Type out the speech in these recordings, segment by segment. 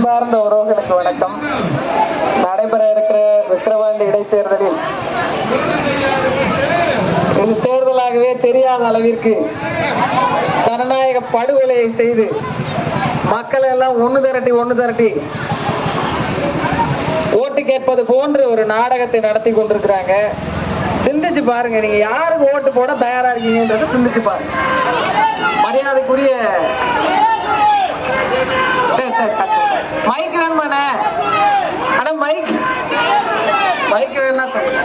அன்பார்ந்த உறவுகளுக்கு வணக்கம். நடைபெற இருக்கிற விக்கிரவாண்டி இடைத்தேர்தலில் இது தேர்தலாகவே தெரியாத அளவிற்கு ஜனநாயக படுகொலையை செய்து மக்கள் எல்லாம் ஒண்ணு திரட்டி ஒண்ணு திரட்டி ஓட்டு கேட்பது போன்று ஒரு நாடகத்தை நடத்தி கொண்டிருக்கிறாங்க. சிந்திச்சு பாருங்க நீங்க யாருக்கு ஓட்டு போட தயாரா இருக்கீங்கன்றத சிந்திச்சு பாருங்க. மரியாதைக்குரிய சரி சரி மைக் வேணுமாண்ணே? அண்ணா மைக் மைக் வேணும்னா சொல்லுங்க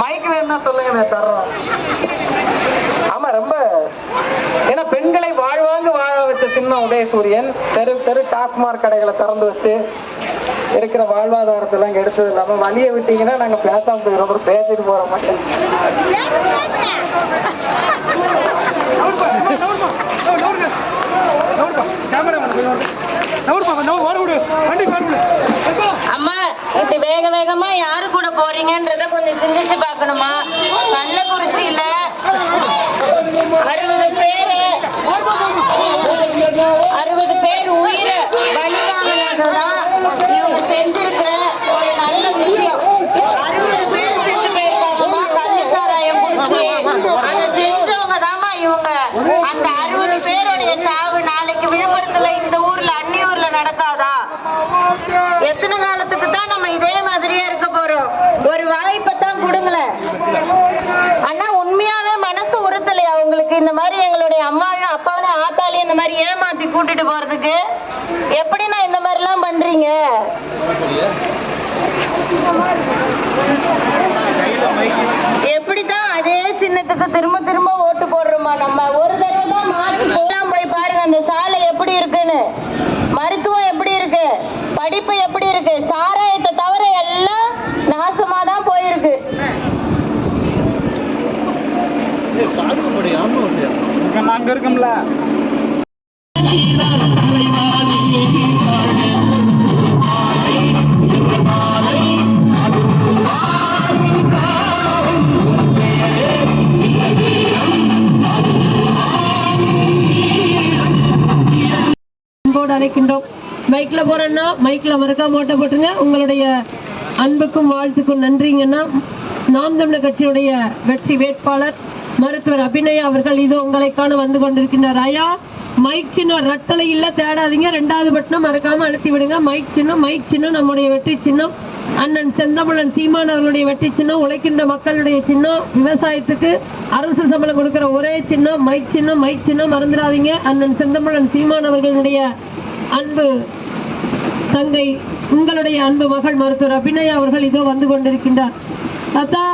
மைக் வேணும்னா சொல்லுங்க தர்றோம். ஆமா ரொம்ப. ஏன்னா பெண்களை வாழ்வாங்க வாழ வச்ச சின்னம் உதயசூரியன் தெரு தெரு டாஸ்மாக் கடைகளை திறந்து வச்சு இருக்கிற வாழ்வாதாரத்தை எல்லாம் எடுத்தது இல்லாம வழியை விட்டீங்கன்னா நாங்க பேசாம போயிடும் அப்புறம் பேசிட்டு போற மாட்டேன் அம்மா இப்படி வேக வேகமா யாரு கூட போறீங்கன்றத கொஞ்சம் சிந்திச்சு பார்க்கணுமா? கள்ளக்குறிச்சியில அறுபது பேரு. அறுபது பேர் உயிரை பலி வாங்கினதுதான் இவங்க செஞ்சிருக்கிற ஒரு நல்ல விஷயம் அறுபது பேர் செத்து போயிருக்காங்கம்மா கள்ளச்சாராயம் குடிச்சு அதை செஞ்சவங்க தாம்மா இவங்க அந்த அறுபது பேருடைய சாவு நாளைக்கு விழுப்புரத்துல இந்த ஊர்ல அன்னியூர்ல நடக்காதா எத்தனை காலத்துக்கு தான் நம்ம இதே மாதிரியே இருக்க போறோம் ஒரு வாய்ப்பை தான் கொடுங்களேன் அண்ணா உண்மையாவே மனசு உறுத்தலையா உங்களுக்கு இந்த மாதிரி எங்களுடைய அம்மாவையும் அப்பாவையும் ஆத்தாலையும் இந்த மாதிரி ஏமாத்தி கூட்டிட்டு போறதுக்கு? எப்படி நான் இந்த மாதிரி எல்லாம் பண்றீங்க? எப்படிதான் அதே சின்னத்துக்கு திரும்ப திரும்ப ஓட்டு போடுறோமா நம்ம? ஒரு தடவை தான் மாற்றி போய் பாருங்க அந்த சாலை எப்படி இருக்குன்னு. மருத்துவம் எப்படி இருக்கு? படிப்பு எப்படி இருக்கு? சாராயத்தை தவிர எல்லாம் நாசமா தான் போயிருக்கு நாங்க இருக்கோம்ல. அழைக்கின்றோம். மைக்ல போறேன்னா மைக்ல மறக்காம ஓட்ட போட்டுருங்க. உங்களுடைய அன்புக்கும் வாழ்த்துக்கும் நன்றிங்கன்னா நாம் தமிழர் கட்சியுடைய வெற்றி வேட்பாளர் மருத்துவர் அபிநயா அவர்கள் இது உங்களை காண வந்து கொண்டிருக்கின்றார். ஐயா மைக் சின்னம் ரட்டளை இல்ல தேடாதீங்க. ரெண்டாவது பட்டனம் மறக்காம அழுத்தி விடுங்க. மைக் சின்னம் மைக் சின்னம் நம்முடைய வெற்றி சின்னம். அண்ணன் செந்தமிழன் சீமான் அவர்களுடைய வெற்றி சின்னம். உழைக்கின்ற மக்களுடைய சின்னம். விவசாயத்துக்கு அரசு சம்பளம் கொடுக்கிற ஒரே சின்னம். மைக் சின்னம் மைக் சின்னம். மறந்துடாதீங்க. அண்ணன் செந்தமிழன் சீமான் அவர்களுடைய அன்பு தங்கை உங்களுடைய அன்பு மகள் மருத்துவர் அபிநயா அவர்கள் இதோ வந்து கொண்டிருக்கின்றார். அத்தா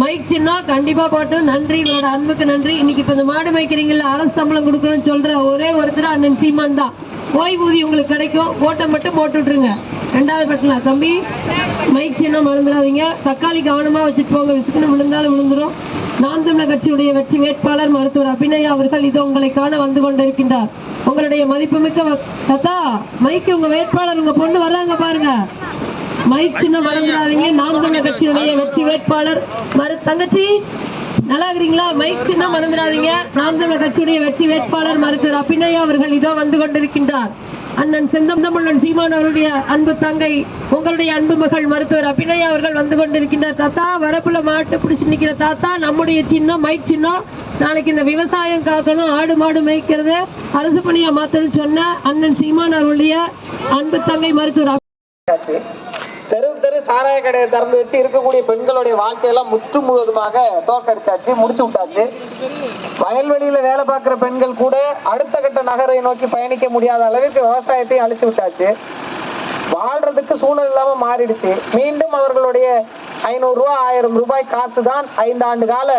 மைக் சின்னா கண்டிப்பா போட்டு நன்றி. உங்களோட அன்புக்கு நன்றி. இன்னைக்கு இப்ப இந்த மாடு மேய்க்கிறீங்களா அரசு சம்பளம் கொடுக்கணும்னு சொல்ற ஒரே ஒருத்தர் அண்ணன் சீமான் தான். ஓய்வூதியம் உங்களுக்கு கிடைக்கும். ஓட்டை மட்டும் போட்டு விட்டுருங்க ரெண்டாவது பட்டலாம் தம்பி மைக் சின்ன மறந்துடாதீங்க. தக்காளி கவனமா வச்சுட்டு போங்க. விசுக்குன்னு விழுந்தாலும் விழுந்துரும். நாம் தமிழர் கட்சியுடைய வெற்றி வேட்பாளர் மருத்துவர் அபிநயா அவர்கள் இது உங்களை காண வந்து கொண்டிருக்கின்றார். உங்களுடைய மதிப்புமிக்க தத்தா மைக்கு உங்க வேட்பாளர் உங்க பொண்ணு வர்றாங்க பாருங்க. மைக் சின்ன மறந்துடாதீங்க நாம் தமிழர் கட்சியுடைய வெற்றி வேட்பாளர். மறு தங்கச்சி நல்லா இருக்கிறீங்களா? மைக் சின்ன மறந்துடாதீங்க நாம் தமிழர் கட்சியுடைய வெற்றி வேட்பாளர். மருத்துவர் அபிநயா அவர்கள் இதோ வந்து கொண்டிருக்கின்றார். அண்ணன் செந்தமிழன் சீமான் அவருடைய அன்பு தங்கை உங்களுடைய அன்பு மகள் மருத்துவர் அபிநயா அவர்கள் வந்து கொண்டிருக்கின்றார். தாத்தா வரப்புல மாட்டு பிடிச்சு நிக்கிற தாத்தா நம்முடைய சின்னம் மைக் சின்னம். நாளைக்கு இந்த விவசாயம் காக்கணும் ஆடு மாடு மேய்க்கிறது. அரசு பணியா மாத்தணும்னு சொன்ன அண்ணன் சீமான் அவருடைய அன்பு தங்கை மருத்துவர் ஆச்சு. தெருவுக்கு தெரு சாராய கடையை திறந்து வச்சு இருக்கக்கூடிய பெண்களுடைய வாழ்க்கையெல்லாம் முற்று முழுவதுமாக தோற்கடிச்சாச்சு முடிச்சு விட்டாச்சு. வயல்வெளியில வேலை பார்க்குற பெண்கள் கூட அடுத்த கட்ட நகரை நோக்கி பயணிக்க முடியாத அளவுக்கு விவசாயத்தையும் அழிச்சு விட்டாச்சு. வாழ்றதுக்கு சூழல் இல்லாம மாறிடுச்சு. மீண்டும் அவர்களுடைய ஐநூறு ரூபாய் ஆயிரம் ரூபாய் காசு தான் ஐந்து ஆண்டு கால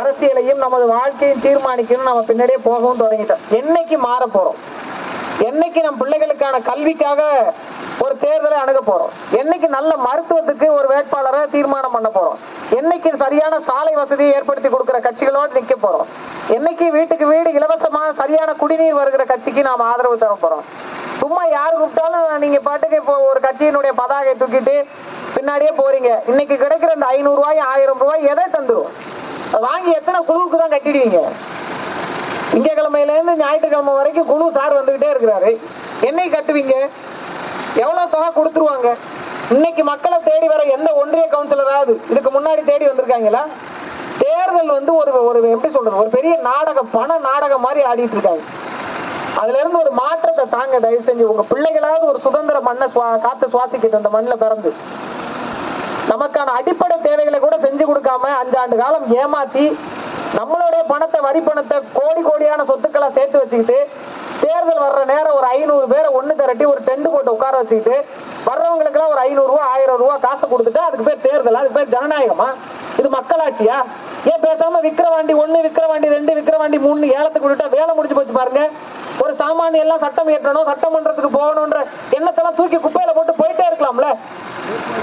அரசியலையும் நமது வாழ்க்கையும் தீர்மானிக்கணும் நம்ம பின்னாடியே போகவும் தொடங்கிட்டோம். என்னைக்கு மாற போறோம்? என்னைக்கு நம் பிள்ளைகளுக்கான கல்விக்காக ஒரு தேர்தலை அணுக போறோம். என்னைக்கு நல்ல மருத்துவத்துக்கு ஒரு வேட்பாளரை தீர்மானம் பண்ண போறோம். என்னைக்கு சரியான சாலை வசதியை ஏற்படுத்தி கொடுக்கிற கட்சிகளோடு நிக்க போறோம். என்னைக்கு வீட்டுக்கு வீடு இலவசமா சரியான குடிநீர் வருகிற கட்சிக்கு நாம் ஆதரவு தர போறோம். சும்மா யார் கூப்பிட்டாலும் நீங்க பாட்டுக்கு இப்போ ஒரு கட்சியினுடைய பதாகை தூக்கிட்டு பின்னாடியே போறீங்க. இன்னைக்கு கிடைக்கிற இந்த ஐநூறு ரூபாய் ஆயிரம் ரூபாய் எதை தந்துடும் வாங்கி எத்தனை குழுவுக்கு தான் கட்டிடுவீங்க? திங்கக்கிழமையில இருந்து ஞாயிற்றுக்கிழமை வரைக்கும் குழு சார் வந்துகிட்டே இருக்கிறாரு. என்னை கட்டுவீங்க? எவ்வளவு தொகை கொடுத்துருவாங்க. இன்னைக்கு மக்களை தேடி வர எந்த ஒன்றிய கவுன்சிலராவது இதுக்கு முன்னாடி தேடி வந்திருக்காங்களா? தேர்தல் வந்து ஒரு ஒரு எப்படி சொல்றது? ஒரு பெரிய நாடகம் பண நாடகம் மாதிரி ஆடிட்டு இருக்காங்க அதுல இருந்து ஒரு மாற்றத்தை தாங்க தயவு செஞ்சு உங்க பிள்ளைகளாவது ஒரு சுதந்திர மண்ணை காத்து சுவாசிக்கிட்டு அந்த மண்ணில் பிறந்து. நமக்கான அடிப்படை தேவைகளை கூட செஞ்சு கொடுக்காம அஞ்சாண்டு காலம் ஏமாத்தி நம்மளுடைய பணத்தை வரி பணத்தை கோடி கோடியான சொத்துக்களை சேர்த்து வச்சுக்கிட்டு தேர்தல் வர்ற நேரம் ஒரு ஐநூறு பேரை ஒண்ணு திரட்டி ஒரு டெண்டு போட்டு உட்கார வச்சுக்கிட்டு வர்றவங்களுக்குலாம் ஒரு ஐநூறு ரூபா ஆயிரம் ரூபா காசு கொடுத்துட்டு அதுக்கு பேர் தேர்தல் அதுக்கு பேர் ஜனநாயகமா? இது மக்களாட்சியா? ஏன் பேசாம விக்கிரவாண்டி ஒண்ணு விக்கிரவாண்டி ரெண்டு விக்கிரவாண்டி மூணு ஏலத்துக்கு விட்டுட்டா வேலை முடிஞ்சு போச்சு பாருங்க. ஒரு சாமானியெல்லாம் சட்டம் இயற்றணும் சட்டமன்றத்துக்கு போகணுன்ற எண்ணத்தெல்லாம் தூக்கி குப்பையில போட்டு போயிட்டே இருக்கலாம்ல.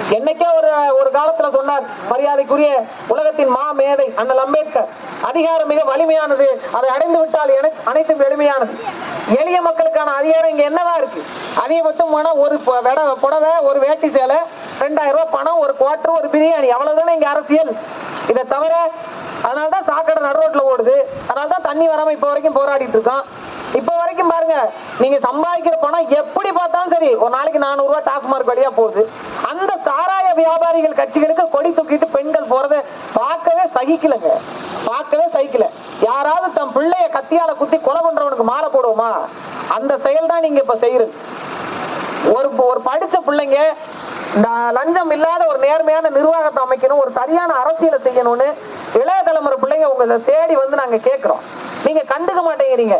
என்னைக்கோ ஒரு ஒரு காலத்துல சொன்னார் மரியாதைக்குரிய உலகத்தின் மா மேதை அண்ணல் அம்பேத்கர். அதிகாரம் மிக வலிமையானது. அதை அடைந்து விட்டால் என- அனைத்தும் எளிமையானது. எளிய மக்களுக்கான அதிகாரம் இங்க என்னவா இருக்கு? அதிகபட்சம் போனா ஒரு வெட புடவை ஒரு வேட்டி சேலை ரெண்டாயிரம் ரூபாய் பணம் ஒரு குவார்டர் ஒரு பிரியாணி அவ்வளவுதானே இங்க அரசியல். இதை தவிர அதனாலதான் சாக்கடை நடு ரோட்ல ஓடுது. அதனாலதான் தண்ணி வராமல் இப்போ வரைக்கும் போராடிட்டு இருக்கோம். இப்ப வரைக்கும் பாருங்க நீங்க சம்பாதிக்கிற பணம் எப்படி பார்த்தாலும் சரி ஒரு நாளைக்கு நானூறு ரூபாய் டாஸ்மார்க் வழியா போகுது. அந்த சாராய வியாபாரிகள் கட்சிகளுக்கு கொடி தூக்கிட்டு பெண்கள் போறத பார்க்கவே சகிக்கலங்க. பார்க்கவே சகிக்கல. யாராவது தம் பிள்ளைய கத்தியால குத்தி கொலை பண்றவனுக்கு மாலை போடுவோமா? அந்த செயல் தான் நீங்க இப்ப செய்யறது. ஒரு ஒரு படிச்ச பிள்ளைங்க லஞ்சம் இல்லாத ஒரு நேர்மையான நிர்வாகத்தை அமைக்கணும் ஒரு சரியான அரசியலை செய்யணும்னு இளைய தலைமுறை பிள்ளைங்க உங்களை தேடி வந்து நாங்க கேட்கிறோம் நீங்க கண்டுக்க மாட்டேங்கிறீங்க.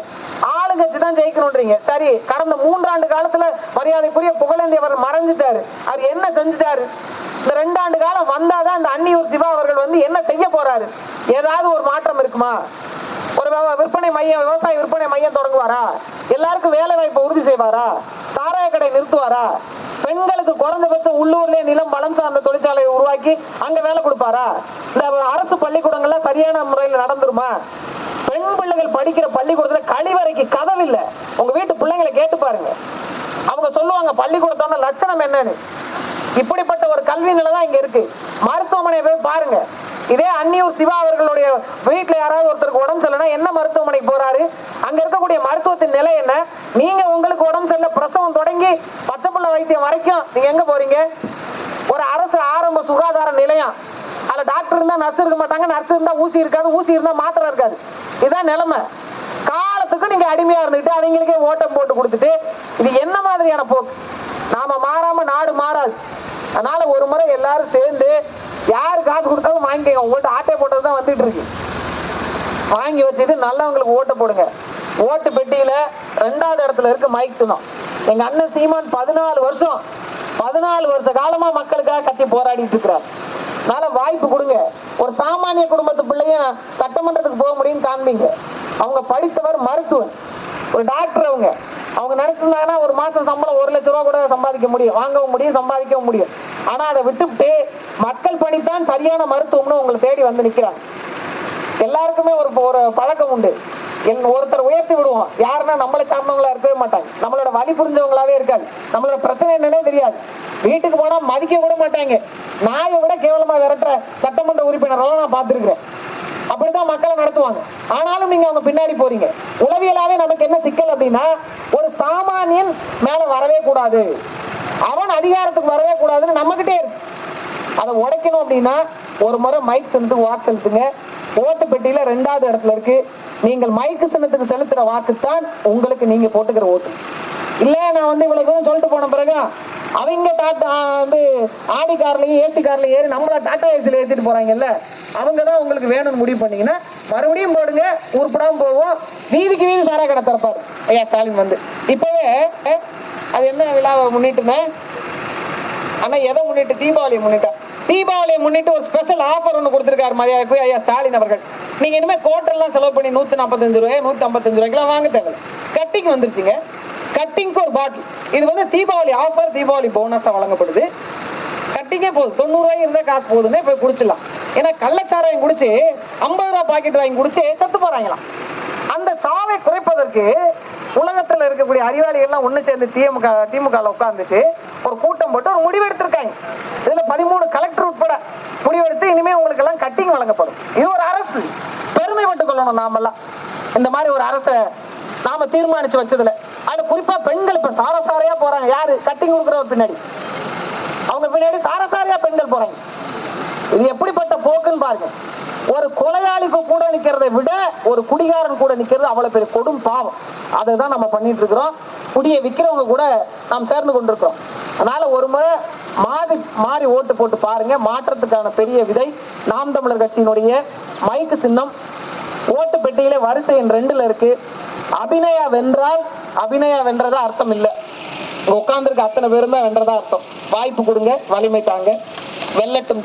ஆளுங்கட்சி தான் ஜெயிக்கணும்ன்றீங்க. சரி கடந்த மூன்றாண்டு காலத்துல மரியாதைக்குரிய புகழேந்தி அவர் மறைஞ்சிட்டாரு. அவர் என்ன செஞ்சுட்டாரு? இந்த ரெண்டாண்டு காலம் வந்தாதான் இந்த அன்னியூர் சிவா அவர்கள் வந்து என்ன செய்ய போறாரு? ஏதாவது ஒரு மாற்றம் இருக்குமா? ஒரு விற்பனை மையம் விவசாய விற்பனை மையம் தொடங்குவாரா? எல்லாருக்கும் வேலை வாய்ப்பை உறுதி செய்வாரா? சாராய கடை நிறுத்துவாரா? பெண்களுக்கு குறைந்தபட்சம் உள்ளூர்லயே நிலம் வளம் சார்ந்த தொழிற்சாலையை உருவாக்கி அங்க வேலை கொடுப்பாரா? இந்த அரசு பள்ளிக்கூடங்கள்ல சரியான முறையில் நடந்துருமா? பெண் பிள்ளைகள் படிக்கிற பள்ளிக்கூடத்துல கழிவறைக்கு கதவு இல்ல. உங்க வீட்டு பிள்ளைங்களை கேட்டு பாருங்க. அவங்க சொல்லுவாங்க பள்ளிக்கூடத்தோட லட்சணம் என்னன்னு? இப்படிப்பட்ட ஒரு கல்வி நிலை தான் இங்க இருக்கு. மருத்துவமனையை போய் பாருங்க. இதே அன்னியூர் சிவா அவர்களுடைய வீட்டுல யாராவது ஒருத்தருக்கு உடம்பு சரியில்லைன்னா என்ன மருத்துவமனைக்கு போறாரு? அங்க இருக்கக்கூடிய மருத்துவத்தின் நிலை என்ன? நீங்க உங்களுக்கு உடம்பு சரியில்லை பிரசவம் தொடங்கி பச்சை பிள்ளை வைத்தியம் வரைக்கும் நீங்க எங்க போறீங்க? ஒரு அரசு ஆரம்ப சுகாதார நிலையம். அதுல டாக்டர் இருந்தா நர்ஸ் இருக்க மாட்டாங்க நர்ஸ் இருந்தா ஊசி இருக்காது ஊசி இருந்தா மாத்திரை இருக்காது. இதுதான் நிலைமை. காலத்துக்கு நீங்க அடிமையா இருந்துட்டு அவங்களுக்கே ஓட்டம் போட்டு கொடுத்துட்டு இது என்ன மாதிரியான போக்கு? நாம மாறாம நாடு மாறாது. அதனால ஒரு முறை எல்லாரும் சேர்ந்து யாரு காசு கொடுத்தாலும் வாங்கிக்கோங்க. உங்கள்கிட்ட ஆட்டை போட்டது தான் வந்துட்டு இருக்கு. வாங்கி வச்சுட்டு நல்லவங்களுக்கு ஓட்டை போடுங்க. ஓட்டு பெட்டியில ரெண்டாவது இடத்துல இருக்கு மைக் சின்னம். எங்க அண்ணன் சீமான் பதினாலு வருஷம் பதினாலு வருஷ காலமா மக்களுக்காக கட்டி போராடிட்டு இருக்கிறார். அதனால வாய்ப்பு கொடுங்க. ஒரு சாமானிய குடும்பத்து பிள்ளைய சட்டமன்றத்துக்கு போக முடியும்னு காண்பீங்க. அவங்க படித்தவர் மருத்துவர். ஒரு டாக்டர் அவங்க. அவங்க நினைச்சிருந்தாங்கன்னா ஒரு மாசம் சம்பளம் ஒரு லட்ச ரூபா கூட சம்பாதிக்க முடியும். வாங்கவும் முடியும் சம்பாதிக்கவும் முடியும். ஆனா அதை விட்டுவிட்டு மக்கள் பணித்தான் சரியான மருத்துவம்னு உங்களை தேடி வந்து நிக்கிறாங்க. எல்லாருக்குமே ஒரு ஒரு பழக்கம் உண்டு. என் ஒருத்தர் உயர்த்தி விடுவோம். யாருன்னா நம்மளை சார்ந்தவங்களா இருக்கவே மாட்டாங்க. நம்மளோட வழி புரிஞ்சவங்களாவே இருக்காது. நம்மளோட பிரச்சனை என்னன்னே தெரியாது. வீட்டுக்கு போனா மதிக்க கூட மாட்டாங்க. நாயை விட கேவலமா விரட்டுற சட்டமன்ற உறுப்பினரெல்லாம் நான் பார்த்திருக்கிறேன். அப்படிதான் மக்களை நடத்துவாங்க. ஆனாலும் நீங்க அவங்க பின்னாடி போறீங்க. உளவியலாவே நமக்கு என்ன சிக்கல் அப்படின்னா ஒரு சாமானியன் மேல வரவே கூடாது. அவன் அதிகாரத்துக்கு வரவே கூடாதுன்னு நம்மகிட்டே இருக்கு. அதை உடைக்கணும் அப்படின்னா ஒரு முறை மைக் சின்னத்துக்கு வாக்கு செலுத்துங்க. ஓட்டு பெட்டியில ரெண்டாவது இடத்துல இருக்கு. நீங்கள் மைக்கு சின்னத்துக்கு செலுத்துற வாக்கு தான் உங்களுக்கு நீங்க போட்டுக்கிற ஓட்டு. இல்ல நான் வந்து இவ்வளவு தூரம் சொல்லிட்டு போன பிறகு அவங்க டாட்டா வந்து ஆடி கார்லையும் ஏசி கார்லையும் ஏறி நம்மள டாட்டா ஏசியில் ஏற்றிட்டு போறாங்கல்ல அவங்க தான் உங்களுக்கு வேணும்னு முடிவு பண்ணீங்கன்னா மறுபடியும் போடுங்க உருப்படாம போவோம். வீதிக்கு வீதி சாரா கடை திறப்பாரு. ஐயா ஸ்டாலின் வந்து. இப்பவே அது என்ன விழாவை முன்னிட்டுன்னு ஆனா எதை முன்னிட்டு? தீபாவளியை முன்னிட்டா? தீபாவளியை முன்னிட்டு ஒரு ஸ்பெஷல் ஆஃபர் ஒன்று கொடுத்துருக்காரு மரியாதைக்கு ஐயா ஸ்டாலின் அவர்கள். நீங்கள் இனிமேல் கோட்டெல்லாம் செலவு பண்ணி நூற்றி நாற்பத்தஞ்சு ரூபாய் நூற்றி ஐம்பத்தஞ்சு ரூபாய்க்குலாம் வாங்க தேவை கட்டிங் வந்துருச்சுங்க. கட்டிங்க்கு ஒரு பாட்டில் இது வந்து தீபாவளி ஆஃபர் தீபாவளி போனஸாக வழங்கப்படுது. கட்டிங்கே போதும். தொண்ணூறு ரூபாய் காசு போதுன்னே போய் குடிச்சிடலாம். ஏன்னா கள்ளச்சாராயம் குடிச்சு ஐம்பது ரூபா பாக்கெட் வாங்கி குடிச்சு செத்து போறாங்களாம். அந்த சாவை குறைப்பதற்கு உலகத்தில் இருக்கக்கூடிய அறிவாளிகள் எல்லாம் சேர்ந்து திமுக திமுக உட்காந்துட்டு ஒரு கூட்டம் போட்டு ஒரு முடிவு எடுத்திருக்காங்க. பதிமூணு கலெக்டர் உட்பட முடிவெடுத்து இனிமேல் உங்களுக்கு எல்லாம் கட்டிங் வழங்கப்படும். இது ஒரு அரசு. பெருமைப்பட்டுக் கொள்ளணும் நாமெல்லாம். இந்த மாதிரி ஒரு அரசை நாம தீர்மானிச்சு வச்சதுல. அதுல குறிப்பா பெண்கள் இப்ப சாரசாரையா போறாங்க. யாரு? கட்டிங் கொடுக்குறவர் பின்னாடி. அவங்க பின்னாடி சாரசாரியா பெண்கள் போறாங்க. இது எப்படிப்பட்ட போக்குன்னு பாருங்க. ஒரு கொலையாளிக்கு கூட நிக்கிறதை விட ஒரு குடிகாரன் கூட நிக்கிறது அவ்வளவு பெரிய கொடும் பாவம். அதை தான் நம்ம பண்ணிட்டு இருக்கிறோம். குடியை விற்கிறவங்க கூட நாம் சேர்ந்து கொண்டிருக்கிறோம். அதனால ஒரு முறை மாறி மாறி ஓட்டு போட்டு பாருங்க. மாற்றத்துக்கான பெரிய விதை நாம் தமிழர் கட்சியினுடைய மைக்கு சின்னம். ஓட்டு பெட்டியிலே வரிசை எண் ரெண்டுல இருக்கு. அபிநயா வென்றால் அபிநயா வென்றதா அர்த்தம் இல்ல. உட்காந்துருக்க அத்தனை பேரும் தான் வென்றதா அர்த்தம். வாய்ப்பு கொடுங்க வலிமை தாங்க. வெல்லட்டும்